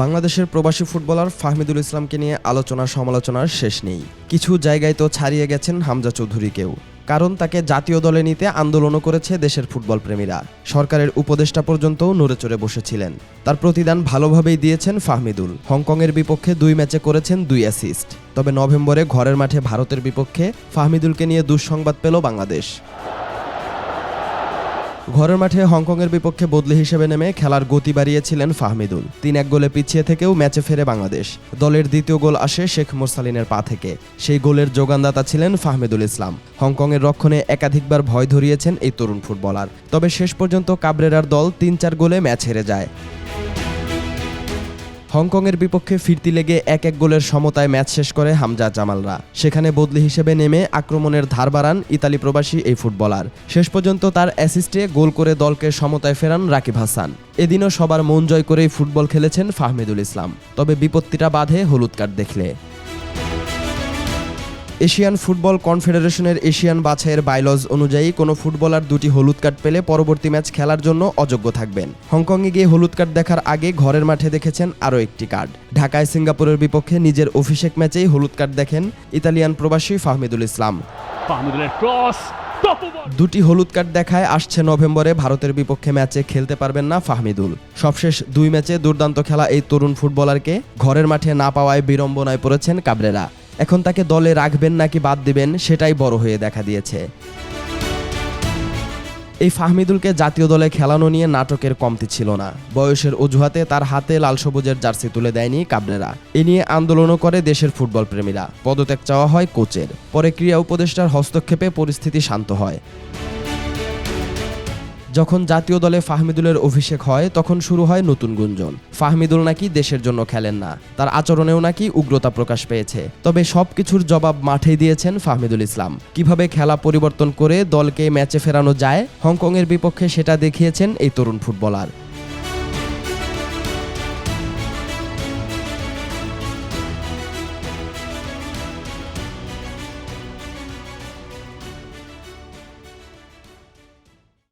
বাংলাদেশের প্রবাসী ফুটবলার ফাহমিদুল ইসলামকে নিয়ে আলোচনা সমালোচনার শেষ নেই। কিছু জায়গায় তো ছাড়িয়ে গেছেন হামজা চৌধুরীকেও। কারণ তাকে জাতীয় দলে নিতে আন্দোলনও করেছে দেশের ফুটবল প্রেমীরা। সরকারের উপদেষ্টা পর্যন্তও নড়ে চড়ে বসেছিলেন। তার প্রতিদান ভালোভাবেই দিয়েছেন ফাহমিদুল। হংকংয়ের বিপক্ষে দুই ম্যাচে করেছেন দুই অ্যাসিস্ট। তবে নভেম্বরে ঘরের মাঠে ভারতের বিপক্ষে ফাহমিদুলকে নিয়ে দুঃসংবাদ পেল বাংলাদেশ। ঘরের মাঠে হংকংয়ের বিপক্ষে বদলি হিসেবে নেমে খেলার গতি বাড়িয়েছিলেন ফাহমিদুল। তিন এক গোলে পিছিয়ে থেকেও ম্যাচে ফেরে বাংলাদেশ। দলের দ্বিতীয় গোল আসে শেখ মোরসালিনের পা থেকে। সেই গোলের যোগানদাতা ছিলেন ফাহমিদুল ইসলাম। হংকংয়ের রক্ষণে একাধিকবার ভয় ধরিয়েছেন এই তরুণ ফুটবলার। তবে শেষ পর্যন্ত কাবরেরার দল তিন চার গোলে ম্যাচ হেরে যায়। হংকংয়ের বিপক্ষে ফিরতি লেগে এক এক গোলের সমতায় ম্যাচ শেষ করে হামজা জামালরা। সেখানে বদলি হিসেবে নেমে আক্রমণের ধার বাড়ান ইতালি প্রবাসী এই ফুটবলার। শেষ পর্যন্ত তার অ্যাসিস্টে গোল করে দলকে সমতায় ফেরান রাকিব হাসান। এদিনও সবার মন জয় করেই ফুটবল খেলেছেন ফাহমিদুল ইসলাম। তবে বিপত্তিটা বাধে হলুদ কার্ড দেখলে। এশিয়ান ফুটবল কনফেডারেশনের এশিয়ান বাছাইয়ের বাইলজ অনুযায়ী কোনো ফুটবলার দুটি হলুদ কার্ড পেলে পরবর্তী ম্যাচ খেলার জন্য অযোগ্য থাকবেন। হংকংয়ে গিয়ে হলুদ কার্ড দেখার আগে ঘরের মাঠে দেখেছেন আরও একটি কার্ড। ঢাকায় সিঙ্গাপুরের বিপক্ষে নিজের অভিষেক ম্যাচেই হলুদ কার্ড দেখেন ইতালিয়ান প্রবাসী ফাহমিদুল ইসলাম। ক্রস দুটি হলুদ কার্ড দেখায় আসছে নভেম্বরে ভারতের বিপক্ষে ম্যাচে খেলতে পারবেন না ফাহমিদুল। সবশেষ দুই ম্যাচে দুর্দান্ত খেলা এই তরুণ ফুটবলারকে ঘরের মাঠে না পাওয়ায় বিড়ম্বনায় পড়েছেন কাবরেরা। এখন তাকে দলে রাখবেন নাকি বাদ দিবেন সেটাই বড় হয়ে দেখা দিয়েছে। এই ফাহমিদুলকে জাতীয় দলে খেলানো নিয়ে নাটকের কমতি ছিল না। বয়সের অজুহাতে তার হাতে লাল সবুজের জার্সি তুলে দেয়নি কাবরেরা এ নিয়ে আন্দোলনও করে দেশের ফুটবল প্রেমীরা। পদত্যাগ চাওয়া হয় কোচের। পরে ক্রীড়া উপদেষ্টার হস্তক্ষেপে পরিস্থিতি শান্ত হয়। যখন জাতীয় দলে ফাহমিদুলের অভিষেক হয়, তখন শুরু হয় নতুন গুঞ্জন। ফাহমিদুল নাকি দেশের জন্য খেলেন না, তার আচরণেও নাকি উগ্রতা প্রকাশ পেয়েছে। তবে সব কিছুর জবাব মাঠেই দিয়েছেন ফাহমিদুল ইসলাম। কীভাবে খেলা পরিবর্তন করে দলকে ম্যাচে ফেরানো যায়, হংকংয়ের বিপক্ষে সেটা দেখিয়েছেন এই তরুণ ফুটবলার।